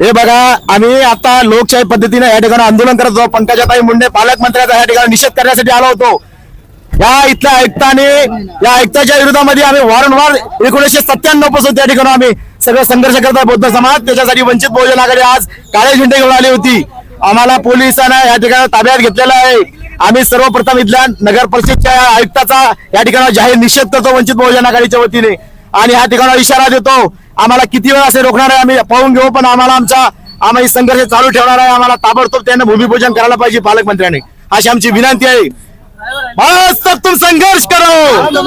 हे बघा आम्ही आता लोकशाही पद्धतीने या ठिकाणी आंदोलन करत होतो पंकजाताई मुंडे पालकमंत्र्याचा या ठिकाणी निषेध करण्यासाठी आलो होतो. या इथल्या आयुक्ताने या आयुक्ताच्या विरोधामध्ये आम्ही वारंवार एकोणीसशे सत्त्याण्णवपासून त्या ठिकाणी आम्ही सगळं संघर्ष करत आहे बौद्ध समाज. त्याच्यासाठी वंचित बहुजन आघाडी आज काळे झेंडे घेऊन आली होती. आम्हाला पोलिसांना या ठिकाणी ताब्यात घेतलेलं आहे. आम्ही सर्वप्रथम इथल्या नगर परिषदच्या आयुक्ताचा या ठिकाणी जाहीर निषेध करतो वंचित बहुजन आघाडीच्या वतीने. आणि ह्या ठिकाणी इशारा देतो आम्हाला किती वेळ असे रोखणार आहे? आम्ही पाहून घेऊ पण आम्हाला आमचा आम्ही संघर्ष चालू ठेवणार आहे. आम्हाला ताबडतोब त्यांना भूमिपूजन करायला पाहिजे पालकमंत्र्यांनी. अशी आमची विनंती आहे. बस तुम संघर्ष करो!